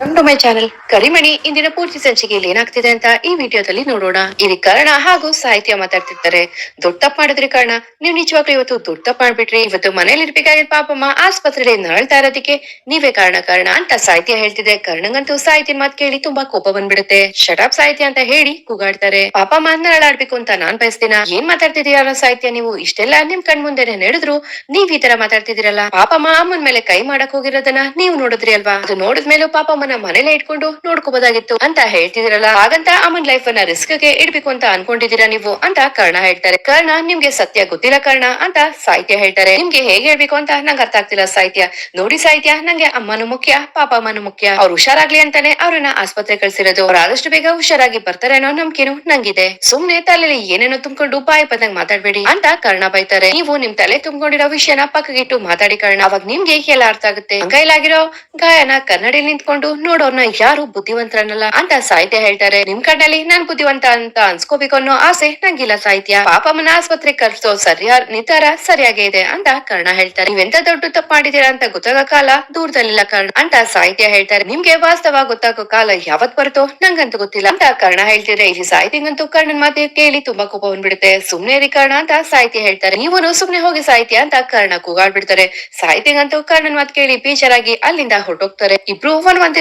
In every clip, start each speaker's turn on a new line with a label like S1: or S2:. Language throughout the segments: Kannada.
S1: ನಮ್ಮ ಮೈ ಚಾನೆಲ್ ಕರಿಮಣಿ ಇಂದಿನ ಪೂರ್ತಿ ಸಂಚಿಕೆಯಲ್ಲಿ ಏನಾಗ್ತಿದೆ ಅಂತ ಈ ವಿಡಿಯೋದಲ್ಲಿ ನೋಡೋಣ. ಇಲ್ಲಿ ಕರ್ಣ ಹಾಗೂ ಸಾಹಿತ್ಯ ಮಾತಾಡ್ತಿರ್ತಾರೆ ದೊಡ್ಡ ತಪ್ಪು ಮಾಡಿದ್ರಿ ಕರ್ಣ, ನೀವು ನಿಜವಾಗ್ಲೂ ಇವತ್ತು ದೊಡ್ಡ ತಪ್ಪು ಮಾಡ್ಬಿಟ್ರಿ. ಇವತ್ತು ಮನೇಲಿ ಇರ್ಬೇಕಾಗಿ ಪಾಪಮ್ಮ ಆಸ್ಪತ್ರೆಯಲ್ಲಿ ನರಳ್ತಾ ಇರೋದಕ್ಕೆ ನೀವೇ ಕಾರಣ ಕಾರಣ ಅಂತ ಸಾಹಿತ್ಯ ಹೇಳ್ತಿದೆ. ಕರ್ಣಂಗಂತೂ ಸಾಹಿತ್ಯ ಮಾತು ಕೇಳಿ ತುಂಬಾ ಕೋಪ ಬಂದ್ಬಿಡುತ್ತೆ. ಶಟಾಪ್ ಸಾಹಿತ್ಯ ಅಂತ ಹೇಳಿ ಕೂಗಾಡ್ತಾರೆ. ಪಾಪಮ್ಮ, ನರಳಾಡ್ಬೇಕು ಅಂತ ನಾನ್ ಬಯಸ್ತೀನ? ಏನ್ ಮಾತಾಡ್ತಿದೀರಲ್ಲ ಸಾಹಿತ್ಯ ನೀವು? ಇಷ್ಟೆಲ್ಲ ನಿಮ್ ಕಣ್ ಮುಂದೆನೆ ನಡೆದ್ರು ನೀವ್ ಈ ತರ ಮಾತಾಡ್ತಿದ್ದೀರಲ್ಲ? ಪಾಪಮ್ಮ ಅಮ್ಮನ್ ಮೇಲೆ ಕೈ ಮಾಡಕ್ ಹೋಗಿರೋದನ್ನ ನೀವು ನೋಡಿದ್ರಿ ಅಲ್ವಾ? ಅದು ನೋಡಿದ್ಮೇಲೂ ಪಾಪಮ್ಮನ ಮನೇಲೆ ಇಟ್ಕೊಂಡು ನೋಡ್ಕೋಬೋದಾಗಿತ್ತು ಅಂತ ಹೇಳ್ತಿದಿರಲ್ಲ ಹಾಗಂತ ಅಮ್ಮನ್ ಲೈಫ್ ಅನ್ನ ರಿಸ್ಕ್ಗೆ ಇಡ್ಬೇಕು ಅಂತ ಅನ್ಕೊಂಡಿದೀರಾ ನೀವು ಅಂತ ಕರ್ಣ ಹೇಳ್ತಾರೆ. ಕರ್ಣ, ನಿಮ್ಗೆ ಸತ್ಯ ಗೊತ್ತಿಲ್ಲ ಕರ್ಣ ಅಂತ ಸಾಹಿತ್ಯ ಹೇಳ್ತಾರೆ. ನಿಮ್ಗೆ ಹೇಗೆ ಹೇಳ್ಬೇಕು ಅಂತ ನಂಗೆ ಅರ್ಥ ಆಗ್ತಿಲ್ಲ ಸಾಹಿತ್ಯ. ನೋಡಿ ಸಾಹಿತ್ಯ, ನಂಗೆ ಅಮ್ಮನು ಮುಖ್ಯ ಪಾಪ ಅಮ್ಮನು ಮುಖ್ಯ. ಅವ್ರು ಹುಷಾರಾಗ್ಲಿ ಅಂತಾನೆ ಅವ್ರನ್ನ ಆಸ್ಪತ್ರೆ ಕಳ್ಸಿರೋದು. ಅವ್ರು ಆದಷ್ಟು ಬೇಗ ಹುಷಾರಾಗಿ ಬರ್ತಾರೆ ಅನ್ನೋ ನಂಬಿಕೆನು ನಂಗಿದೆ. ಸುಮ್ನೆ ತಲೆಯಲ್ಲಿ ಏನೇನೋ ತುಂಬಿಕೊಂಡು ಬಾಯಿ ಬಂದಂಗ್ ಮಾತಾಡ್ಬೇಡಿ ಅಂತ ಕರ್ಣ ಬೈತಾರೆ. ನೀವು ನಿಮ್ ತಲೆ ತುಂಬಿಕೊಂಡಿರೋ ವಿಷಯನ ಪಕ್ಕಗಿಟ್ಟು ಮಾತಾಡಿ ಕರ್ಣ. ಅವಾಗ ನಿಮ್ಗೆ ಎಲ್ಲ ಅರ್ಥ ಆಗುತ್ತೆ. ಅಂಗೈಲಾಗಿರೋ ಗಾಯನ ಕನ್ನಡಿ ನಿಂತ್ಕೊಂಡು ನೋಡೋರ್ನ ಯಾರು ಬುದ್ಧಿವಂತರನ್ನಲ್ಲ ಅಂತ ಸಾಹಿತ್ಯ ಹೇಳ್ತಾರೆ. ನಿಮ್ ಕಣ್ಣಲ್ಲಿ ನಾನ್ ಬುದ್ಧಿವಂತ ಅಂತ ಅನ್ಸ್ಕೋಬೇಕು ಅನ್ನೋ ಆಸೆ ನಂಗಿಲ್ಲ ಸಾಹಿತ್ಯ. ಪಾಪಮ್ಮನ ಆಸ್ಪತ್ರೆ ಕರ್ಸೋ ಸರಿಯಾದ ನಿರ್ಧಾರ ಸರಿಯಾಗೇ ಇದೆ ಅಂತ ಕರ್ಣ ಹೇಳ್ತಾರೆ. ನೀವೆಂತ ದೊಡ್ಡ ತಪ್ಪು ಮಾಡಿದೀರಾ ಅಂತ ಗೊತ್ತಾಗೋ ಕಾಲ ದೂರದಲ್ಲಿಲ್ಲ ಕರ್ಣ ಅಂತ ಸಾಹಿತ್ಯ ಹೇಳ್ತಾರೆ. ನಿಮ್ಗೆ ವಾಸ್ತವ ಗೊತ್ತಾಗೋ ಕಾಲ ಯಾವತ್ ಬರುತ್ತೋ ನಂಗಂತೂ ಗೊತ್ತಿಲ್ಲ ಅಂತ ಕರ್ಣ ಹೇಳ್ತಿದ್ರೆ ಇಲ್ಲಿ ಸಾಹಿತ್ಯಂಗಂತೂ ಕರ್ಣನ್ ಮಾತು ಕೇಳಿ ತುಂಬಾ ಕೋಪ ಬಂದ್ಬಿಡುತ್ತೆ. ಸುಮ್ನೆ ರೀ ಕರ್ಣ ಅಂತ ಸಾಹಿತ್ಯ ಹೇಳ್ತಾರೆ. ನೀವು ಸುಮ್ನೆ ಹೋಗಿ ಸಾಹಿತ್ಯ ಅಂತ ಕರ್ಣ ಕೂಗಾಡ್ಬಿಡ್ತಾರೆ. ಸಾಹಿತ್ಯಂಗಂತೂ ಕರ್ಣನ್ ಮಾತು ಕೇಳಿ ಬೇಜಾರಾಗಿ ಅಲ್ಲಿಂದ ಹೊರಟೋಗ್ತಾರೆ. ಇಬ್ರು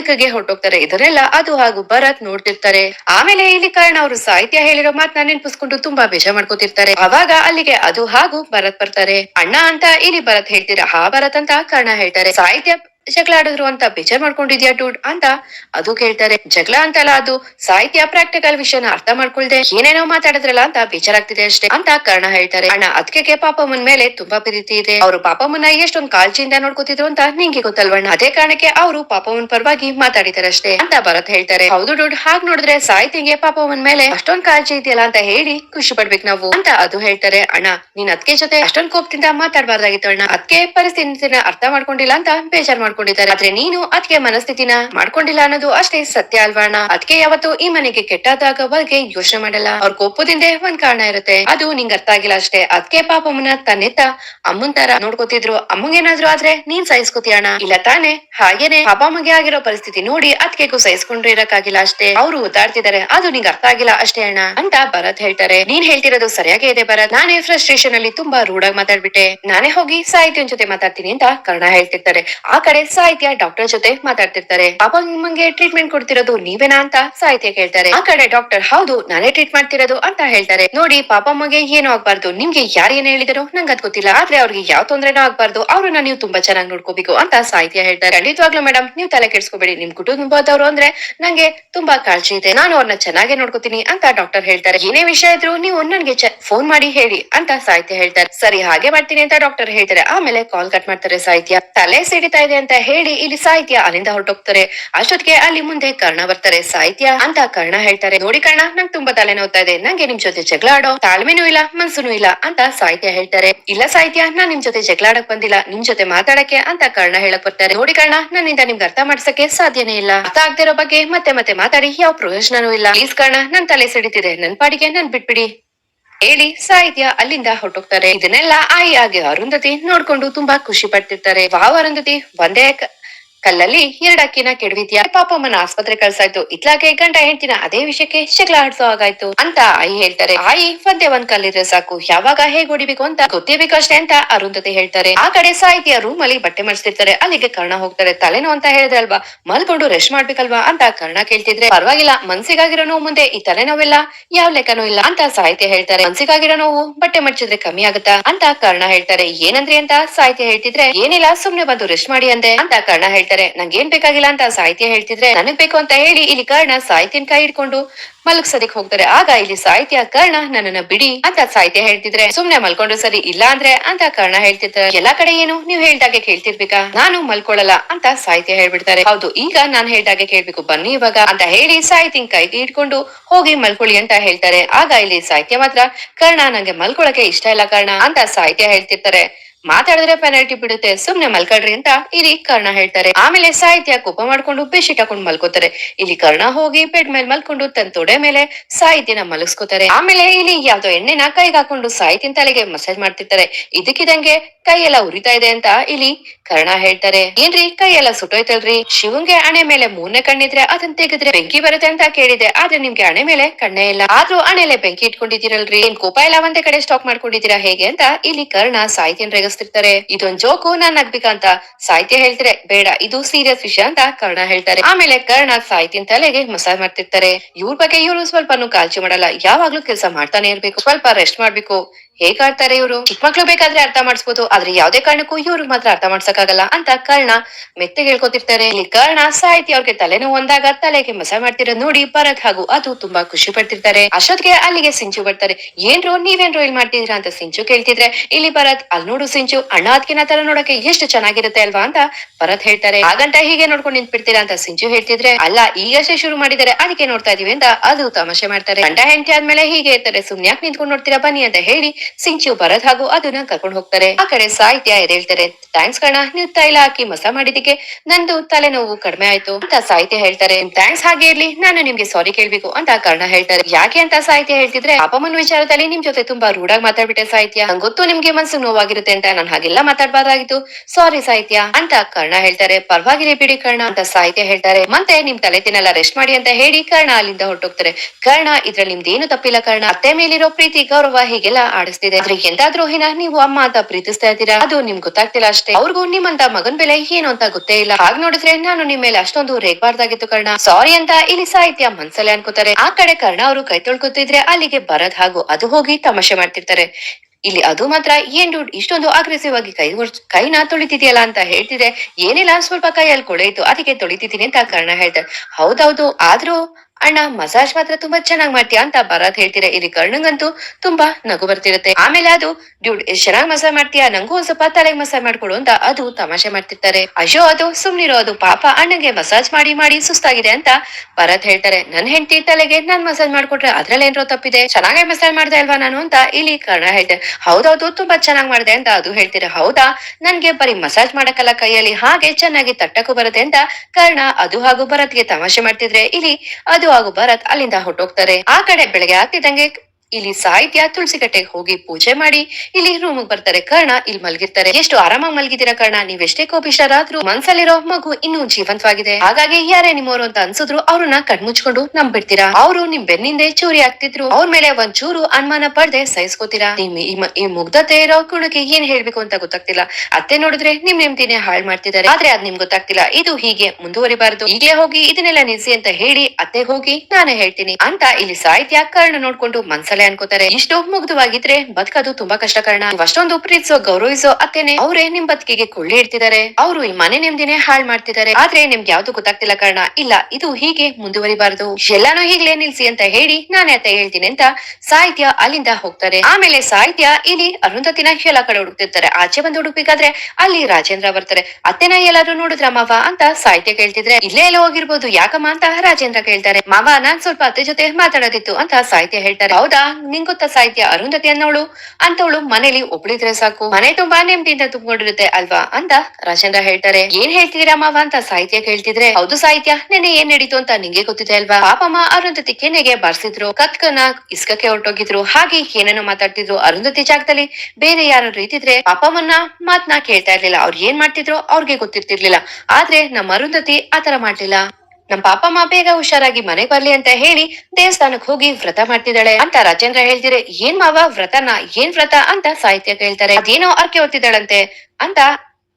S1: ಒಂದೊಂದಕ್ಕೆ ಹೊರಟೋಗ್ತಾರೆ. ಇದನ್ನೆಲ್ಲ ಅದು ಹಾಗೂ ಭರತ್ ನೋಡ್ತಿರ್ತಾರೆ. ಆಮೇಲೆ ಇಲ್ಲಿ ಕಾರಣ ಅವರು ಸಾಹಿತ್ಯ ಹೇಳಿರೋ ಮಾತನ್ನ ನೆನ್ಪಿಸ್ಕೊಂಡು ತುಂಬಾ ಬೇಜಾರ್ ಮಾಡ್ಕೋತಿರ್ತಾರೆ. ಅವಾಗ ಅಲ್ಲಿಗೆ ಅದು ಹಾಗೂ ಭರತ್ ಬರ್ತಾರೆ. ಅಣ್ಣ ಅಂತ ಇಲ್ಲಿ ಭರತ್ ಹೇಳ್ತೀರಾ? ಹಾ ಭರತ್ ಅಂತ ಕಾರಣ ಹೇಳ್ತಾರೆ. ಸಾಹಿತ್ಯ ಜಗಳ ಆಡಿದ್ರು ಅಂತ ಬೇಜಾರ್ ಮಾಡ್ಕೊಂಡಿದ್ಯಾ ಡೂಡ್ ಅಂತ ಅದು ಕೇಳ್ತಾರೆ. ಜಗಳ ಅಂತಲ್ಲ ಅದು. ಸಾಹಿತ್ಯ ಪ್ರಾಕ್ಟಿಕಲ್ ವಿಷಯನ ಅರ್ಥ ಮಾಡ್ಕೊಳ್ದೆ. ಏನೇನೋ ಮಾತಾಡಿದ್ರಲ್ಲ ಅಂತ ಬೇಜಾರಾಗ್ತಿದೆ ಅಷ್ಟೇ ಅಂತ ಕರ್ಣ ಹೇಳ್ತಾರೆ. ಅಣ್ಣ ಅದಕ್ಕೆ ಪಾಪಮ್ಮನ್ ಮೇಲೆ ತುಂಬಾ ಪ್ರೀತಿ ಇದೆ. ಅವರು ಪಾಪಮ್ಮನ ಎಷ್ಟೊಂದ್ ಕಾಳಜಿಯಿಂದ ನೋಡ್ಕೋತಿದ್ರು ಅಂತ ನಿಂಗೆ ಗೊತ್ತಲ್ವಣ್ಣ? ಅದೇ ಕಾರಣಕ್ಕೆ ಅವರು ಪಾಪಮ್ಮನ್ ಪರವಾಗಿ ಮಾತಾಡಿದಾರೆ ಅಷ್ಟೇ ಅಂತ ಭರತ್ ಹೇಳ್ತಾರೆ. ಹೌದು ಡೂಡ್, ಹಾಗೆ ನೋಡಿದ್ರೆ ಸಾಹಿತ್ಯಂಗೆ ಪಾಪಮ್ಮನ್ ಮೇಲೆ ಅಷ್ಟೊಂದ್ ಕಾಳಜಿ ಇದೆಯಲ್ಲ ಅಂತ ಹೇಳಿ ಖುಷಿ ಪಡ್ಬೇಕು ನಾವು ಅಂತ ಅದು ಹೇಳ್ತಾರೆ. ಅಣ್ಣ, ನೀನ್ ಅದಕ್ಕೆ ಜೊತೆ ಅಷ್ಟೊಂದ್ ಕೋಪದಿಂದ ಮಾತಾಡಬಾರ್ದಾಗಿತ್ತು ಅಣ್ಣ ಅದಕ್ಕೆ ಪರಿಸ್ಥಿತಿನ ಅರ್ಥ ಮಾಡ್ಕೊಂಡಿಲ್ಲ ಅಂತ ಬೇಜಾರ್ ಮಾಡ್ಕೊಂಡಿದ್ದಾರೆ. ಆದ್ರೆ ನೀನು ಅದಕ್ಕೆ ಮನಸ್ಥಿತಿನ ಮಾಡ್ಕೊಂಡಿಲ್ಲ ಅನ್ನೋದು ಅಷ್ಟೇ ಸತ್ಯ ಅಲ್ವಾ ಅಣ್ಣ? ಅದಕ್ಕೆ ಯಾವತ್ತು ಈ ಮನೆಗೆ ಕೆಟ್ಟಾದಾಗ ಬಗ್ಗೆ ಯೋಚನೆ ಮಾಡಲ್ಲ. ಅವ್ರ ಕೋಪದಿಂದ ಒಂದ್ ಕಾರಣ ಇರುತ್ತೆ. ಅದು ನಿಂಗ್ ಅರ್ಥ ಆಗಿಲ್ಲ ಅಷ್ಟೇ. ಅದಕ್ಕೆ ಪಾಪಮ್ಮನ ತನ್ನೆತ್ತ ಅಮ್ಮನ್ ತರ ನೋಡ್ಕೋತಿದ್ರು. ಅಮ್ಮಂಗೇನಾದ್ರು ಆದ್ರೆ ನೀನ್ ಸಹಿಸ್ಕೋತಿಯಾಣ ಇಲ್ಲ ತಾನೆ? ಹಾಗೇನೆ ಪಾಪಮ್ಮಗೆ ಆಗಿರೋ ಪರಿಸ್ಥಿತಿ ನೋಡಿ ಅದಕ್ಕೆಗೂ ಸಹಿಸ್ಕೊಂಡ್ರೆ ಇರಕ್ಕಾಗಿಲ್ಲ ಅಷ್ಟೇ. ಅವ್ರು ಒದ್ದಾಡ್ತಿದ್ದಾರೆ ಅದು ನಿಂಗ್ ಅರ್ಥ ಆಗಿಲ್ಲ ಅಷ್ಟೇ ಅಣ್ಣ. ಅಂತ ಭರತ್ ಹೇಳ್ತಾರೆ. ನೀನ್ ಹೇಳ್ತಿರೋದು ಸರಿಯಾಗೇ ಇದೆ ಭರತ್. ನಾನೇ ಫ್ರಸ್ಟ್ರೇಷನ್ ಅಲ್ಲಿ ತುಂಬಾ ರೂಢಾಗಿ ಮಾತಾಡ್ಬಿಟ್ಟೆ. ನಾನೇ ಹೋಗಿ ಸಾಹಿತ್ಯನ್ ಜೊತೆ ಮಾತಾಡ್ತೀನಿ ಅಂತ ಕರ್ಣ ಹೇಳ್ತಿರ್ತಾರೆ. ಆ ಕಡೆ ಸಾಹಿತ್ಯ ಡಾಕ್ಟರ್ ಜೊತೆ ಮಾತಾಡ್ತಿರ್ತಾರೆ. ಪಾಪ ನಿಮ್ಮಂಗೆ ಟ್ರೀಟ್ಮೆಂಟ್ ಕೊಡ್ತಿರೋದು ನೀವೇನಾ ಅಂತ ಸಾಹಿತ್ಯ ಕೇಳ್ತಾರೆ. ಆ ಕಡೆ ಡಾಕ್ಟರ್, ಹೌದು, ನಾನೇ ಟ್ರೀಟ್ ಮಾಡ್ತಿರೋದು ಅಂತ ಹೇಳ್ತಾರೆ. ನೋಡಿ, ಪಾಪ ಅಮ್ಮಗೆ ಏನು ಆಗ್ಬಾರ್ದು. ನಿಮ್ಗೆ ಯಾರು ಏನ್ ಹೇಳಿದ್ರು? ನಂಗೆ ಅದ್ ಗೊತ್ತಿಲ್ಲ. ಆದ್ರೆ ಅವ್ರಿಗೆ ಯಾವ ತೊಂದ್ರೆನೂ ಆಗ್ಬಾರ್ದು. ಅವ್ರನ್ನ ನೀವು ತುಂಬಾ ಚೆನ್ನಾಗಿ ನೋಡ್ಕೋಬೇಕು ಅಂತ ಸಾಹಿತ್ಯ ಹೇಳ್ತಾರೆ. ಖಂಡಿತವಾಗ್ಲೂ ಮೇಡಮ್ ನೀವು ತಲೆ ಕೆಡ್ಸ್ಕೋಬೇಡಿ. ನಿಮ್ ಕುಟುಂಬದವ್ರು ಅಂದ್ರೆ ನಂಗೆ ತುಂಬಾ ಕಾಳಜಿ ಇದೆ. ನಾನು ಅವ್ರನ್ನ ಚೆನ್ನಾಗೇ ನೋಡ್ಕೋತೀನಿ ಅಂತ ಡಾಕ್ಟರ್ ಹೇಳ್ತಾರೆ. ಏನೇ ವಿಷಯ ಇದ್ರು ನೀವು ನನ್ಗೆ ಫೋನ್ ಮಾಡಿ ಹೇಳಿ ಅಂತ ಸಾಹಿತ್ಯ ಹೇಳ್ತಾರೆ. ಸರಿ, ಹಾಗೆ ಮಾಡ್ತೀನಿ ಅಂತ ಡಾಕ್ಟರ್ ಹೇಳ್ತಾರೆ. ಆಮೇಲೆ ಕಾಲ್ ಕಟ್ ಮಾಡ್ತಾರೆ ಸಾಹಿತ್ಯ. ತಲೆ ಸಿಡಿತಾ ಇದೆ ಅಂತ ಹೇಳಿ ಇಲ್ಲಿ ಸಾಹಿತ್ಯ ಅಲ್ಲಿಂದ ಹೊರಟೋಗ್ತಾರೆ. ಅಷ್ಟೊತ್ತಿಗೆ ಅಲ್ಲಿ ಮುಂದೆ ಕರ್ಣ ಬರ್ತಾರೆ. ಸಾಹಿತ್ಯ ಅಂತ ಕರ್ಣ ಹೇಳ್ತಾರೆ. ನೋಡಿ ಕರ್ಣ, ನಂಗೆ ತುಂಬಾ ತಲೆ ನೋತಾ ಇದೆ. ನಂಗೆ ನಿಮ್ ಜೊತೆ ಜಗಳ ಆಡೋ ತಾಳ್ಮೆನೂ ಇಲ್ಲ, ಮನ್ಸುನೂ ಇಲ್ಲ ಅಂತ ಸಾಹಿತ್ಯ ಹೇಳ್ತಾರೆ. ಇಲ್ಲ ಸಾಹಿತ್ಯ, ನಾನ್ ನಿಮ್ ಜೊತೆ ಜಗಳಾಡಕ್ ಬಂದಿಲ್ಲ. ನಿಮ್ ಜೊತೆ ಮಾತಾಡಕ್ಕೆ ಅಂತ ಕರ್ಣ ಹೇಳಕ್ ಬರ್ತಾರೆ ನೋಡಿ ಕರ್ಣ, ನನ್ನಿಂದ ನಿಮ್ಗೆ ಅರ್ಥ ಮಾಡ್ಸಕ್ಕೆ ಸಾಧ್ಯನೇ ಇಲ್ಲ. ಅರ್ಥ ಆಗ್ದಿರೋ ಬಗ್ಗೆ ಮತ್ತೆ ಮತ್ತೆ ಮಾತಾಡಿ, ಯಾವ ಪ್ರಯೋಜನನೂ ಇಲ್ಲ. ಪ್ಲೀಸ್ ಕರ್ಣ, ನನ್ ತಲೆ ಸಿಡಿತಿದೆ. ನನ್ ಪಾಡಿಗೆ ನನ್ ಬಿಟ್ಬಿಡಿ. ಹೇಳಿ ಸಾಹಿತ್ಯ ಅಲ್ಲಿಂದ ಹೊರಟೋಗ್ತಾರೆ. ಇದನ್ನೆಲ್ಲ ಆಯಿ ಆಗಿ ಅರುಂಧತಿ ನೋಡ್ಕೊಂಡು ತುಂಬಾ ಖುಷಿ ಪಡ್ತಿರ್ತಾರೆ. ವಾವ್ ಅರುಂಧತಿ, ಒಂದೇ ಕಲ್ಲಲ್ಲಿ ಎರಡಕ್ಕಿನ ಕೆಡವಿದ್ಯಾ? ಪಾಪಮ್ಮನ ಆಸ್ಪತ್ರೆ ಕಳ್ಸಾಯ್ತು. ಇತ್ಲಾಕೆ ಗಂಡ ಹೆಂಡತಿನ ಅದೇ ವಿಷಯಕ್ಕೆ ಜಗಳ ಆಡ್ಸೋ ಹಾಗಾಯ್ತು. ಅಂತ ಆಯಿ ಹೇಳ್ತಾರೆ. ಆಯಿ, ಒಂದೇ ಒಂದ್ ಕಲ್ಲಿದ್ರೆ ಸಾಕು. ಯಾವಾಗ ಹೇಗ್ ಹೊಡಿಬೇಕು ಅಂತ ಗೊತ್ತಿರ್ಬೇಕು ಅಷ್ಟೇ ಅಂತ ಅರುಂಧತಿ ಹೇಳ್ತಾರೆ. ಆ ಕಡೆ ಸಾಹಿತಿಯ ರೂಮ್ ಅಲ್ಲಿ ಬಟ್ಟೆ ಮಡಿಸ್ತಿರ್ತಾರೆ. ಅಲ್ಲಿಗೆ ಕರ್ಣ ಹೋಗ್ತಾರೆ. ತಲೆನೋ ಅಂತ ಹೇಳಿದ್ರಲ್ವಾ ಮಲ್ಕೊಂಡು ರೆಸ್ಟ್ ಮಾಡ್ಬೇಕಲ್ವಾ ಅಂತ ಕರ್ಣ ಕೇಳ್ತಿದ್ರೆ, ಪರವಾಗಿಲ್ಲ. ಮನ್ಸಿಗಾಗಿರೋ ನೋವು ಮುಂದೆ ಈ ತಲೆನೋವೆಲ್ಲ ಯಾವ ಲೆಕ್ಕನೂ ಇಲ್ಲ ಅಂತ ಸಾಹಿತ್ಯ ಹೇಳ್ತಾರೆ. ಮನ್ಸಿಗಾಗಿರೋ ನೋವು ಬಟ್ಟೆ ಮಡ್ಚಿದ್ರೆ ಕಮ್ಮಿ ಆಗುತ್ತಾ ಅಂತ ಕರ್ಣ ಹೇಳ್ತಾರೆ. ಏನಂದ್ರಿ ಅಂತ ಸಾಹಿತ್ಯ ಹೇಳ್ತಿದ್ರೆ, ಏನಿಲ್ಲ, ಸುಮ್ನೆ ಬಂದು ರೆಸ್ಟ್ ಮಾಡಿ ಅಂದೆ ಅಂತ ಕರ್ಣ ಹೇಳ್ತಾರೆ ನಂಗೇನ್ ಬೇಕಾಗಿಲ್ಲ ಅಂತ ಸಾಹಿತ್ಯ ಹೇಳ್ತಿದ್ರೆ ನನಗ್ ಬೇಕು ಅಂತ ಹೇಳಿ ಇಲ್ಲಿ ಕರ್ಣ ಸಾಹಿತ್ಯನ್ ಕೈ ಹಿಡ್ಕೊಂಡು ಮಲಗ್ಸೋದಕ್ ಹೋಗ್ತಾರೆ. ಆಗ ಇಲ್ಲಿ ಸಾಹಿತ್ಯ ಕರ್ಣ ನನ್ನನ್ನ ಬಿಡಿ ಅಂತ ಸಾಹಿತ್ಯ ಹೇಳ್ತಿದ್ರೆ, ಸುಮ್ನೆ ಮಲ್ಕೊಂಡ್ರೆ ಸರಿ, ಇಲ್ಲ ಅಂದ್ರೆ ಅಂತ ಕರ್ಣ ಹೇಳ್ತಿರ್ತಾರೆ. ಎಲ್ಲಾ ಕಡೆ ಏನು? ನೀವ್ ಹೇಳ್ದಾಗೆ ಕೇಳ್ತಿರ್ಬೇಕಾ? ನಾನು ಮಲ್ಕೊಳ್ಳಲ್ಲ ಅಂತ ಸಾಹಿತ್ಯ ಹೇಳ್ಬಿಡ್ತಾರೆ. ಹೌದು, ಈಗ ನಾನ್ ಹೇಳ್ದಾಗೆ ಕೇಳ್ಬೇಕು. ಬನ್ನಿ ಇವಾಗ ಅಂತ ಹೇಳಿ ಸಾಹಿತ್ಯನ್ ಕೈ ಇಟ್ಕೊಂಡು ಹೋಗಿ ಮಲ್ಕೊಳ್ಳಿ ಅಂತ ಹೇಳ್ತಾರೆ. ಆಗ ಇಲ್ಲಿ ಸಾಹಿತ್ಯ ಮಾತ್ರ, ಕರ್ಣ, ನಂಗೆ ಮಲ್ಕೊಳಕ್ಕೆ ಇಷ್ಟ ಇಲ್ಲ ಕರ್ಣ ಅಂತ ಸಾಹಿತ್ಯ ಹೇಳ್ತಿರ್ತಾರೆ. ಮಾತಾಡಿದ್ರೆ ಪೆನಾಲ್ಟಿ ಬಿಡುತ್ತೆ, ಸುಮ್ನೆ ಮಲ್ಕಡ್ರಿ ಅಂತ ಇಲ್ಲಿ ಕರ್ಣ ಹೇಳ್ತಾರೆ. ಆಮೇಲೆ ಸಾಹಿತ್ಯ ಕೋಪ ಮಾಡ್ಕೊಂಡು ಬೆಡ್ಶೀಟ್ ಹಾಕೊಂಡು ಮಲ್ಕೋತಾರೆ. ಇಲ್ಲಿ ಕರ್ಣ ಹೋಗಿ ಬೆಡ್ ಮೇಲೆ ಮಲ್ಕೊಂಡು ತನ್ನ ತೊಡೆ ಮೇಲೆ ಸಾಹಿತ್ಯನ ಮಲಗಿಸ್ಕೋತಾರೆ. ಆಮೇಲೆ ಇಲ್ಲಿ ಯಾವ್ದೋ ಎಣ್ಣೆನ ಕೈಗೆ ಹಾಕೊಂಡು ಸಾಹಿತ್ಯನ ತಲೆಗೆ ಮಸಾಜ್ ಮಾಡ್ತಿರ್ತಾರೆ. ಇದಕ್ಕಿದಂಗೆ ಕೈ ಎಲ್ಲ ಉರಿತಾ ಇದೆ ಅಂತ ಇಲ್ಲಿ ಕರ್ಣ ಹೇಳ್ತಾರೆ. ಏನ್ರಿ ಕೈ ಎಲ್ಲ ಸುಟ್ಟೋಯ್ತಲ್ರಿ? ಶಿವಂಗೆ ಹಣೆ ಮೇಲೆ ಮೂರನೇ ಕಣ್ಣಿದ್ರೆ ಅದನ್ನ ತೆಗೆದ್ರೆ ಬೆಂಕಿ ಬರುತ್ತೆ ಅಂತ ಕೇಳಿದೆ. ಆದ್ರೆ ನಿಮ್ಗೆ ಹಣೆ ಮೇಲೆ ಕಣ್ಣೇ ಇಲ್ಲ. ಆದ್ರೂ ಹಣೆಲೆ ಬೆಂಕಿ ಇಟ್ಕೊಂಡಿದ್ದೀರಲ್ರಿ? ಏನ್ ಕೋಪ ಎಲ್ಲ ಒಂದೇ ಕಡೆ ಸ್ಟಾಕ್ ಮಾಡ್ಕೊಂಡಿದ್ದೀರಾ ಹೇಗೆ ಅಂತ ಇಲ್ಲಿ ಕರ್ಣ ಸಾಹಿತ್ಯನ್ ರೇಗಿಸ್ತಿರ್ತಾರೆ ಇದೊಂದ್ ಜೋಕು, ನಾನ್ ನಗ್ಬೇಕಂತ ಸಾಹಿತ್ಯ ಹೇಳ್ತಾರೆ. ಬೇಡ, ಇದು ಸೀರಿಯಸ್ ವಿಷಯ ಅಂತ ಕರ್ಣ ಹೇಳ್ತಾರೆ. ಆಮೇಲೆ ಕರ್ಣ ಸಾಹಿತ್ಯನ್ ತಲೆಗೆ ಮಸಾಜ್ ಮಾಡ್ತಿರ್ತಾರೆ. ಇವ್ರ ಬಗ್ಗೆ ಇವ್ರು ಸ್ವಲ್ಪನು ಕಾಳಜಿ ಮಾಡಲ್ಲ. ಯಾವಾಗ್ಲೂ ಕೆಲಸ ಮಾಡ್ತಾನೆ ಇರ್ಬೇಕು. ಸ್ವಲ್ಪ ರೆಸ್ಟ್ ಮಾಡ್ಬೇಕು. ಹೇಗ್ ಆಡ್ತಾರೆ ಇವರು? ಚಿಕ್ಕ ಮಕ್ಳು ಬೇಕಾದ್ರೆ ಅರ್ಥ ಮಾಡಿಸ್ಬೋದು, ಆದ್ರೆ ಯಾವ್ದೇ ಕಾರಣಕ್ಕೂ ಇವ್ರು ಮಾತ್ರ ಅರ್ಥ ಮಾಡ್ಸಕ್ಕಾಗಲ್ಲ ಅಂತ ಕರ್ಣ ಮೆತ್ತಗೆ ಹೇಳ್ಕೊತಿರ್ತಾರೆ. ಇಲ್ಲಿ ಕರ್ಣ ಸಾಹಿತಿ ಅವ್ರಿಗೆ ತಲೆನೋವು ಒಂದಾಗ ತಲೆಗೆ ಮಸಾಜ್ ಮಾಡ್ತಿರೋದ್ ನೋಡಿ ಭರತ್ ಹಾಗೂ ಅದು ತುಂಬಾ ಖುಷಿ ಪಡ್ತಿರ್ತಾರೆ. ಅಷ್ಟೊತ್ತಿಗೆ ಅಲ್ಲಿಗೆ ಸಿಂಚು ಬರ್ತಾರೆ. ಏನ್ರೋ ನೀವೇನ್ರೋ ಇಲ್ಲಿ ಮಾಡ್ತಿದ್ರ ಅಂತ ಸಿಂಚು ಕೇಳ್ತಿದ್ರೆ, ಇಲ್ಲಿ ಭರತ್ ಅಲ್ಲಿ ನೋಡು ಸಿಂಚು, ಅಣ್ಣ ಅದ್ಕಿನ ತರ ನೋಡಕ್ಕೆ ಎಷ್ಟು ಚೆನ್ನಾಗಿರುತ್ತೆ ಅಲ್ವಾ ಅಂತ ಭರತ್ ಹೇಳ್ತಾರೆ. ಹಾಗಂತ ಹೀಗೆ ನೋಡ್ಕೊಂಡು ನಿಂತ್ಬಿಡ್ತೀರಾ ಅಂತ ಸಿಂಚು ಹೇಳ್ತಿದ್ರೆ, ಅಲ್ಲ ಈಗಷ್ಟೇ ಶುರು ಮಾಡಿದರೆ ಅದಕ್ಕೆ ನೋಡ್ತಾ ಇದೀವಿ ಅಂತ ಅದು ತಮಾಷೆ ಮಾಡ್ತಾರೆ. ಗಂಡ ಹೆಂಡತಿ ಆದ್ಮೇಲೆ ಹೀಗೆ ಇರ್ತಾರೆ. ಸುಮ್ನ್ಯಾಕ್ ನಿಂತ್ಕೊಂಡು ನೋಡ್ತೀರಾ ಬನ್ನಿ ಅಂತ ಹೇಳಿ ಸಿಂಚು ಭರತ್ ಹಾಗೂ ಅದನ್ನ ಕರ್ಕೊಂಡು ಹೋಗ್ತಾರೆ. ಆ ಕಡೆ ಸಾಹಿತ್ಯ ಎದ್ದೇಳ್ತಾರೆ. ಥ್ಯಾಂಕ್ಸ್ ಕಣ ನೀವು ತೈಲ ಹಾಕಿ ಮಸ ಮಾಡಿದಕ್ಕೆ ನಂದು ತಲೆನೋವು ಕಡಿಮೆ ಆಯ್ತು ಅಂತ ಸಾಹಿತ್ಯ ಹೇಳ್ತಾರೆ. ಥ್ಯಾಂಕ್ಸ್ ಹಾಗೆ ಇರ್ಲಿ, ನಾನು ನಿಮ್ಗೆ ಸಾರಿ ಕೇಳ್ಬೇಕು ಅಂತ ಕರ್ಣ ಹೇಳ್ತಾರೆ. ಯಾಕೆ ಅಂತ ಸಾಹಿತ್ಯ ಹೇಳ್ತಿದ್ರೆ ಅಪಮನ್ ವಿಚಾರದಲ್ಲಿ ನಿಮ್ ಜೊತೆ ತುಂಬಾ ರೂಢಾಗಿ ಮಾತಾಡ್ಬಿಟ್ಟೆ ಸಾಹಿತ್ಯ. ಗೊತ್ತು ನಿಮ್ಗೆ ಮನ್ಸು ನೋವಾಗಿರುತ್ತೆ ಅಂತ ನಾನು ಹಾಗೆಲ್ಲ ಮಾತಾಡ್ಬಾರ್ದಾಗಿತ್ತು. ಸಾರಿ ಸಾಹಿತ್ಯ ಅಂತ ಕರ್ಣ ಹೇಳ್ತಾರೆ. ಪರವಾಗಿರಿ ಬಿಡಿ ಕರ್ಣ ಅಂತ ಸಾಹಿತ್ಯ ಹೇಳ್ತಾರೆ. ಮತ್ತೆ ನಿಮ್ ತಲೆ ತಿನ್ನೆಲ್ಲ ರೆಸ್ಟ್ ಮಾಡಿ ಅಂತ ಹೇಳಿ ಕರ್ಣ ಅಲ್ಲಿಂದ ಹೊರಟೋಗ್ತಾರೆ. ಕರ್ಣ, ಇದ್ರಲ್ಲಿ ನಿಮ್ದೇನು ತಪ್ಪಿಲ್ಲ ಕರ್ಣ. ಅತ್ತೆ ಮೇಲಿರೋ ಪ್ರೀತಿ, ಗೌರವ ಹೀಗೆಲ್ಲ ಆಡಿಸ್ತಿದೆ ಆದ್ರೆ ಎಂತ ದ್ರೋಹಿನ ನೀವು ಅಮ್ಮ ಅಂತ ಪ್ರೀತಿಸ್ತಾ ಇದ್ದೀರಾ? ಅದು ನಿಮ್ಗೆ ಗೊತ್ತಾಗ್ತಿಲ್ಲ ಅಷ್ಟೇ. ಅವ್ರಿಗೂ ನಿಮ್ಮಂತ ಮಗನ್ ಬೆಲೆ ಏನು ಅಂತ ಗೊತ್ತೇ ಇಲ್ಲ. ಹಾಗ ನೋಡಿದ್ರೆ ನಾನು ನಿಮ್ ಮೇಲೆ ಅಷ್ಟೊಂದು ರೇಗ್ಬಾರ್ದಾಗಿತ್ತು ಕರ್ಣ. ಸಾರಿ ಅಂತ ಇಲ್ಲಿ ಸಾಹಿತ್ಯ ಮನ್ಸಲ್ಲೇ ಅನ್ಕೋತಾರೆ. ಆ ಕಡೆ ಕರ್ಣ ಅವರು ಕೈ ತೊಳ್ಕೊತಿದ್ರೆ ಅಲ್ಲಿಗೆ ಬರದ್ ಹಾಗೂ ಅದು ಹೋಗಿ ತಮಾಷೆ ಮಾಡ್ತಿರ್ತಾರೆ. ಇಲ್ಲಿ ಅದು ಮಾತ್ರ. ಏನ್ ಡೂಡ್ ಇಷ್ಟೊಂದು ಅಗ್ರೆಸಿವ್ ಆಗಿ ಕೈ ಕೈನ ತೊಳಿತಿದ್ಯಲ್ಲ ಅಂತ ಹೇಳ್ತಿದೆ. ಏನಿಲ್ಲ, ಸ್ವಲ್ಪ ಕೈಯಲ್ಲಿ ಕೊಳೆಯಿತು ಅದಕ್ಕೆ ತೊಳಿತಿದ್ದೀನಿ ಅಂತ ಕರ್ಣ ಹೇಳ್ತಾರೆ ಹೌದೌದು, ಆದ್ರೂ ಅಣ್ಣ, ಮಸಾಜ್ ಮಾತ್ರ ತುಂಬಾ ಚೆನ್ನಾಗಿ ಮಾಡ್ತೀಯಾ ಅಂತ ಭರತ್ ಹೇಳ್ತೀರಾ ಇಲ್ಲಿ ಕರ್ಣಂಗಂತೂ ತುಂಬಾ ನಗು ಬರ್ತಿರುತ್ತೆ. ಆಮೇಲೆ ಅದು, ಡ್ಯೂಡ್ ಎಷ್ಟ್ ಚೆನ್ನಾಗ್ ಮಸಾಜ್ ಮಾಡ್ತೀಯಾ? ನಂಗೂ ಒಂದ್ ಸ್ವಲ್ಪ ತಲೆಗೆ ಮಸಾಜ್ ಮಾಡ್ಕೊಡು ಅಂತ ಅದು ತಮಾಷೆ ಮಾಡ್ತಿರ್ತಾರೆ. ಅಯ್ಯೋ, ಅದು ಸುಮ್ನಿರೋ, ಅದು ಪಾಪ ಅಣ್ಣಂಗೆ ಮಸಾಜ್ ಮಾಡಿ ಮಾಡಿ ಸುಸ್ತಾಗಿದೆ ಅಂತ ಭರತ್ ಹೇಳ್ತಾರೆ. ನನ್ ಹೆಂಡತಿ ತಲೆಗೆ ನಾನ್ ಮಸಾಜ್ ಮಾಡ್ಕೊಟ್ರೆ ಅದ್ರಲ್ಲಿ ಏನ್ರೋ ತಪ್ಪಿದೆ. ಚೆನ್ನಾಗಿ ಮಸಾಜ್ ಮಾಡ್ದೆ ಅಲ್ವಾ ನಾನು ಅಂತ ಇಲ್ಲಿ ಕರ್ಣ ಹೇಳ್ತಾರೆ ಹೌದೌದು, ತುಂಬಾ ಚೆನ್ನಾಗ್ ಮಾಡ್ದೆ ಅಂತ ಅದು ಹೇಳ್ತೀರ ಹೌದಾ? ನನ್ಗೆ ಬರೀ ಮಸಾಜ್ ಮಾಡಕ್ಕಲ್ಲ ಕೈಯಲ್ಲಿ, ಹಾಗೆ ಚೆನ್ನಾಗಿ ತಟ್ಟಕ್ಕೂ ಬರುತ್ತೆ ಅಂತ ಕರ್ಣ ಅದು ಹಾಗೂ ಭರತ್ಗೆ ತಮಾಷೆ ಮಾಡ್ತಿದ್ರೆ. ಇಲ್ಲಿ ಅದು ಹಾಗೂ ಭರತ್ ಅಲ್ಲಿಂದ ಹೊಟ್ಟೋಗ್ತಾರೆ ಆ ಕಡೆ ಬೆಳಗ್ಗೆ ಆಗ್ತಿದ್ದಂಗೆ ಇಲ್ಲಿ ಸಾಹಿತ್ಯ ತುಳಸಿ ಕಟ್ಟೆಗೆ ಹೋಗಿ ಪೂಜೆ ಮಾಡಿ. ಇಲ್ಲಿ ರೂಮ್ ಬರ್ತಾರೆ ಕರ್ಣ, ಇಲ್ಲಿ ಮಲ್ಗಿರ್ತಾರೆ. ಎಷ್ಟು ಆರಾಮಾಗಿ ಮಲಗಿದಿರ ಕರ್ಣ? ನೀವೆಷ್ಟೇ ಕೋಪಿಷ್ಟರಾದ್ರೂ ಮನ್ಸಲ್ಲಿರೋ ಮಗು ಇನ್ನೂ ಜೀವಂತವಾಗಿದೆ. ಹಾಗಾಗಿ ಯಾರೇ ನಿಮ್ಮವರು ಅಂತ ಅನ್ಸಿದ್ರು ಅವ್ರನ್ನ ಕಣ್ಮುಚ್ಕೊಂಡು ನಂಬಿಡ್ತೀರಾ? ಅವರು ನಿಮ್ ಬೆನ್ನಿಂದೆ ಚೂರಿ ಆಗ್ತಿದ್ರು ಅವ್ರ ಮೇಲೆ ಒಂದ್ ಚೂರು ಅನುಮಾನ ಪಡ್ದೆ ಸಹಿಸ್ಕೋತೀರಾ? ನಿಮ್ ಈ ಮುಗ್ಧತೆ ಇರೋ ಗುಣಕ್ಕೆ ಏನ್ ಹೇಳ್ಬೇಕು ಅಂತ ಗೊತ್ತಾಗ್ತಿಲ್ಲ. ಅತ್ತೆ ನೋಡಿದ್ರೆ ನಿಮ್ ನೆಮ್ಮದಿನೇ ಹಾಳ್ ಮಾಡ್ತಿದ್ದಾರೆ. ಆದ್ರೆ ಅದ್ ನಿಮ್ಗೆ ಗೊತ್ತಾಗ್ತಿಲ್ಲ. ಇದು ಹೀಗೆ ಮುಂದುವರಿಬಾರದು. ಈಗಲೇ ಹೋಗಿ ಇದನ್ನೆಲ್ಲ ನಿಲ್ಸಿ ಅಂತ ಹೇಳಿ ಅತ್ತೆ ಹೋಗಿ ನಾನೇ ಹೇಳ್ತೀನಿ. ಅಂತ ಇಲ್ಲಿ ಸಾಹಿತ್ಯ ಕರ್ಣ ನೋಡ್ಕೊಂಡು ಮನ್ಸಲ್ಲೇ ಅನ್ಕೋತಾರೆ. ಇಷ್ಟು ಮುಗ್ಧವಾಗಿದ್ರೆ ಬದುಕದು ತುಂಬಾ ಕಷ್ಟ ಕಾರಣ. ಅಷ್ಟೊಂದು ಪ್ರೀತಿಸೋ, ಗೌರವಿಸೋ ಅತ್ತೆನೆ ಅವರೇ ನಿಮ್ ಬದುಕಿಗೆ ಕೊಳ್ಳಿ ಇಡ್ತಿದ್ದಾರೆ. ಅವರು ಈ ಮನೆ ನೆಮ್ಮದಿನೇ ಹಾಳ್ ಮಾಡ್ತಿದ್ದಾರೆ. ಆದ್ರೆ ನಿಮ್ಗೆ ಯಾವ್ದು ಗೊತ್ತಾಗ್ತಿಲ್ಲ ಕಾರಣ. ಇಲ್ಲ, ಇದು ಹೀಗೆ ಮುಂದುವರಿಬಾರದು. ಎಲ್ಲಾನು ಹೀಗ್ಲೇ ನಿಲ್ಸಿ ಅಂತ ಹೇಳಿ ನಾನೇ ಅತ್ತ ಹೇಳ್ತೀನಿ ಅಂತ ಸಾಹಿತ್ಯ ಅಲ್ಲಿಂದ ಹೋಗ್ತಾರೆ. ಆಮೇಲೆ ಸಾಹಿತ್ಯ ಇಲ್ಲಿ ಅರುಂಧತಿನ ಎಲ್ಲ ಕಡೆ ಹುಡುಕ್ತಿರ್ತಾರೆ. ಆಚೆ ಬಂದು ಹುಡುಕ್ಬೇಕಾದ್ರೆ ಅಲ್ಲಿ ರಾಜೇಂದ್ರ ಬರ್ತಾರೆ. ಅತ್ತೆನ ಎಲ್ಲಾದ್ರೂ ನೋಡಿದ್ರ ಮಾವ ಅಂತ ಸಾಹಿತ್ಯ ಕೇಳ್ತಿದ್ರೆ, ಇಲ್ಲೇ ಎಲ್ಲ ಹೋಗಿರ್ಬೋದು. ಯಾಕಮ್ಮ ಅಂತ ರಾಜೇಂದ್ರ ಕೇಳ್ತಾರೆ. ಮಾವ, ನಾನ್ ಸ್ವಲ್ಪ ಅತ್ತೆ ಜೊತೆ ಮಾತಾಡೋದಿತ್ತು ಅಂತ ಸಾಹಿತ್ಯ ಹೇಳ್ತಾರೆ. ಹೌದಾ? ನಿಂಗ್ ಗೊತ್ತಾ ಸಾಹಿತ್ಯ ಅರುಂಧತಿ ಅನ್ನೋಳು ಅಂತವಳು ಮನೇಲಿ ಒಬ್ಳಿದ್ರೆ ಸಾಕು. ಮನೆ ತುಂಬಾ ನೆಮ್ಮದಿಯಿಂದ ತುಂಬಿಕೊಂಡಿರುತ್ತೆ ಅಲ್ವಾ ಅಂತ ರಾಜೇಂದ್ರ ಹೇಳ್ತಾರೆ. ಏನ್ ಹೇಳ್ತಿದೀರಾ ಮಾವ ಅಂತ ಸಾಹಿತ್ಯ ಕೇಳ್ತಿದ್ರೆ, ಹೌದು ಸಾಹಿತ್ಯ ನೆನೆ ಏನ್ ನಡೀತು ಅಂತ ನಿಂಗೆ ಗೊತ್ತಿದೆ ಅಲ್ವಾ? ಪಾಪಮ್ಮ ಅರುಂಧತಿ ಕೆನೆಗೆ ಬಾರ್ಸಿದ್ರು. ಕತ್ಕನ ಇಸ್ಕಕ್ಕೆ ಹೊರಟೋಗಿದ್ರು. ಹಾಗೆ ಏನೇನೋ ಮಾತಾಡ್ತಿದ್ರು ಅರುಂಧತಿ ಜಾಗದಲ್ಲಿ. ಬೇರೆ ಯಾರು ಇದ್ದಿದ್ರೆ ಪಾಪಮ್ಮನ್ನ ಮಾತ್ನ ಕೇಳ್ತಾ ಇರ್ಲಿಲ್ಲ. ಅವ್ರು ಏನ್ ಮಾಡ್ತಿದ್ರು ಅವ್ರಿಗೆ ಗೊತ್ತಿರ್ತಿರ್ಲಿಲ್ಲ. ಆದ್ರೆ ನಮ್ಮ ಅರುಂಧತಿ ಆತರ ಮಾಡ್ಲಿಲ್ಲ. ನಮ್ ಪಾಪಮ್ಮ ಬೇಗ ಹುಷಾರಾಗಿ ಮನೆಗ್ ಬರ್ಲಿ ಅಂತ ಹೇಳಿ ದೇವಸ್ಥಾನಕ್ ಹೋಗಿ ವ್ರತ ಮಾಡ್ತಿದ್ದಾಳೆ ಅಂತ ರಾಜೇಂದ್ರ ಹೇಳ್ತಿದ್ರೆ, ಏನ್ ಮಾವ ವ್ರತನ? ಏನ್ ವ್ರತ? ಅಂತ ಸಾಹಿತ್ಯ ಕೇಳ್ತಾರೆ. ಅದೇನೋ ಅರ್ಕೆ ಹೊತ್ತಿದ್ದಾಳಂತೆ ಅಂತ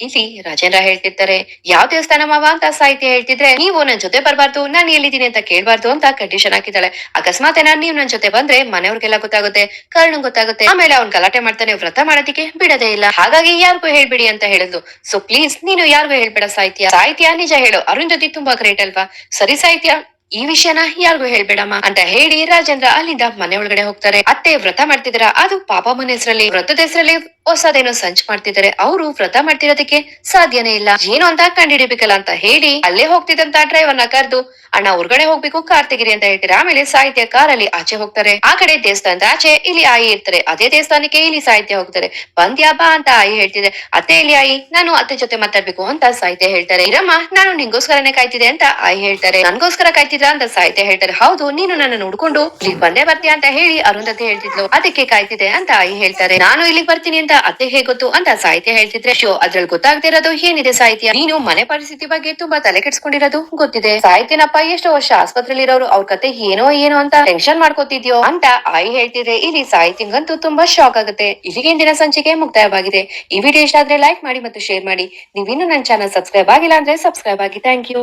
S1: ಇಲ್ಲಿ ರಾಜೇಂದ್ರ ಹೇಳ್ತಿರ್ತಾರೆ, ಯಾವ ದೇವಸ್ಥಾನ ಮಾವ? ಅಂತ ಸಾಹಿತ್ಯ ಹೇಳ್ತಿದ್ರೆ, ನೀವು ನನ್ ಜೊತೆ ಬರ್ಬಾರ್ದು, ನಾನು ಎಲ್ಲಿದ್ದೀನಿ ಅಂತ ಕೇಳ್ಬಾರ್ದು ಅಂತ ಕಂಡೀಷನ್ ಹಾಕಿದ್ದಾಳೆ. ಅಕಸ್ಮಾತ್ ಏನಾದ್ರು ನೀವು ನನ್ ಜೊತೆ ಬಂದ್ರೆ ಮನೆಯವ್ರಿಗೆಲ್ಲ ಗೊತ್ತಾಗುತ್ತೆ, ಕರ್ಣ ಗೊತ್ತಾಗುತ್ತೆ. ಆಮೇಲೆ ಅವ್ನ್ ಗಲಾಟೆ ಮಾಡ್ತಾನೆ, ವ್ರತ ಮಾಡೋದಕ್ಕೆ ಬಿಡದೇ ಇಲ್ಲ. ಹಾಗಾಗಿ ಯಾರಿಗೂ ಹೇಳ್ಬಿಡಿ ಅಂತ ಹೇಳಿದ್ಲು. ಸೊ ಪ್ಲೀಸ್ ನೀನು ಯಾರಿಗೂ ಹೇಳ್ಬೇಡ ಸಾಹಿತ್ಯ. ಸಾಹಿತ್ಯ ನಿಜ ಹೇಳು. ಅರುಂಧತಿ ತುಂಬಾ ಗ್ರೇಟ್ ಅಲ್ವಾ? ಸರಿ ಸಾಹಿತ್ಯ. ಈ ವಿಷಯನ ಯಾರಿಗೂ ಹೇಳ್ಬೇಡಮ್ಮ ಅಂತ ಹೇಳಿ ರಾಜೇಂದ್ರ ಅಲ್ಲಿಂದ ಮನೆ ಒಳಗಡೆ ಹೋಗ್ತಾರೆ. ಅತ್ತೆ ವ್ರತ ಮಾಡ್ತಿದ್ರ. ಅದು ಪಾಪಮ್ಮನ ಹೆಸರಲ್ಲಿ, ವ್ರತದ ಹೆಸರಲ್ಲಿ ಹೊಸದೇನೋ ಸಂಚ್ ಮಾಡ್ತಿದ್ದಾರೆ ಅವರು ವ್ರತ ಮಾಡ್ತಿರೋದಕ್ಕೆ ಸಾಧ್ಯನೇ ಇಲ್ಲ. ಏನು ಅಂತ ಕಂಡಿಡಿಬೇಕಲ್ಲ ಅಂತ ಹೇಳಿ ಅಲ್ಲೇ ಹೋಗ್ತಿದ್ದಂತ ನ ಕರೆದು, ಅಣ್ಣ ಹೊರ್ಗಡೆ ಹೋಗ್ಬೇಕು ಕಾರ್ತಿಗಿರಿ ಅಂತ ಹೇಳ್ತಾರೆ? ಆಮೇಲೆ ಸಾಹಿತ್ಯ ಕಾರಲ್ಲಿ ಆಚೆ ಹೋಗ್ತಾರೆ. ಆ ಕಡೆ ದೇವಸ್ಥಾನದ ಆಚೆ ಇಲ್ಲಿ ಆಯಿ ಇರ್ತಾರೆ. ಅದೇ ದೇವಸ್ಥಾನಕ್ಕೆ ಇಲ್ಲಿ ಸಾಹಿತ್ಯ ಹೋಗ್ತಾರೆ. ಬಂದ್ಯಾ ಬಾ ಅಂತ ಆಯಿ ಹೇಳ್ತಿದೆ. ಅತ್ತೆ, ಇಲ್ಲಿ ಆಯಿ, ನಾನು ಅತ್ತೆ ಜೊತೆ ಮಾತಾಡ್ಬೇಕು ಅಂತ ಸಾಹಿತ್ಯ ಹೇಳ್ತಾರೆ. ಇರಮ್ಮ, ನಾನು ನಿಂಗೋಸ್ಕರನೇ ಕಾಯ್ತಿದೆ ಅಂತ ಆಯಿ ಹೇಳ್ತಾರೆ. ನನ್ಗೋಸ್ಕರ ಕಾಯ್ತಿದ್ರ ಅಂತ ಸಾಹಿತ್ಯ ಹೇಳ್ತಾರೆ, ಹೌದು, ನೀನು ನನ್ನ ನೋಡ್ಕೊಂಡು ಇಲ್ಲಿ ಬಂದೇ ಬರ್ತೀಯ ಅಂತ ಹೇಳಿ ಅರುಂಧತಿ ಹೇಳ್ತಿದ್ಲು. ಅದಕ್ಕೆ ಕಾಯ್ತಿದೆ ಅಂತ ಆಯಿ ಹೇಳ್ತಾರೆ. ನಾನು ಇಲ್ಲಿಗೆ ಬರ್ತೀನಿ ಅಂತ ಅತ್ತೆ ಹೇಗ್ ಗೊತ್ತು ಅಂತ ಸಾಹಿತ್ಯ ಹೇಳ್ತಿದ್ರೆ ಶೋ ಅದ್ರಲ್ಲಿ ಗೊತ್ತಾಗ್ತಿರೋದು ಏನಿದೆ ಸಾಹಿತ್ಯ? ನೀನು ಮನೆ ಪರಿಸ್ಥಿತಿ ಬಗ್ಗೆ ತುಂಬಾ ತಲೆ ಕೆಡ್ಸ್ಕೊಂಡಿರೋದು ಗೊತ್ತಿದೆ. ಸಾಹಿತ್ಯನಪ್ಪ ಎಷ್ಟು ವರ್ಷ ಆಸ್ಪತ್ರೆಯಲ್ಲಿ ಇರೋರು ಅವ್ರ ಕತೆ ಏನೋ ಏನೋ ಅಂತ ಟೆನ್ಷನ್ ಮಾಡ್ಕೋತಿದ್ಯೋ ಅಂತ ಆಯಿ ಹೇಳ್ತಿದ್ರೆ, ಇಲ್ಲಿ ಸಾಹಿತ್ಯಂಗಂತೂ ತುಂಬಾ ಶಾಕ್ ಆಗುತ್ತೆ. ಇಲ್ಲಿಗೆ ಇಂದಿನ ಸಂಚಿಕೆ ಮುಕ್ತಾಯವಾಗಿದೆ. ಈ ವಿಡಿಯೋ ಇಷ್ಟ ಆದ್ರೆ ಲೈಕ್ ಮಾಡಿ ಮತ್ತು ಶೇರ್ ಮಾಡಿ. ನೀವಿನ್ನೂ ನನ್ನ ಚಾನಲ್ ಸಬ್ಸ್ಕ್ರೈಬ್ ಆಗಿಲ್ಲ ಅಂದ್ರೆ ಸಬ್ಸ್ಕ್ರೈಬ್ ಆಗಿ. Thank you.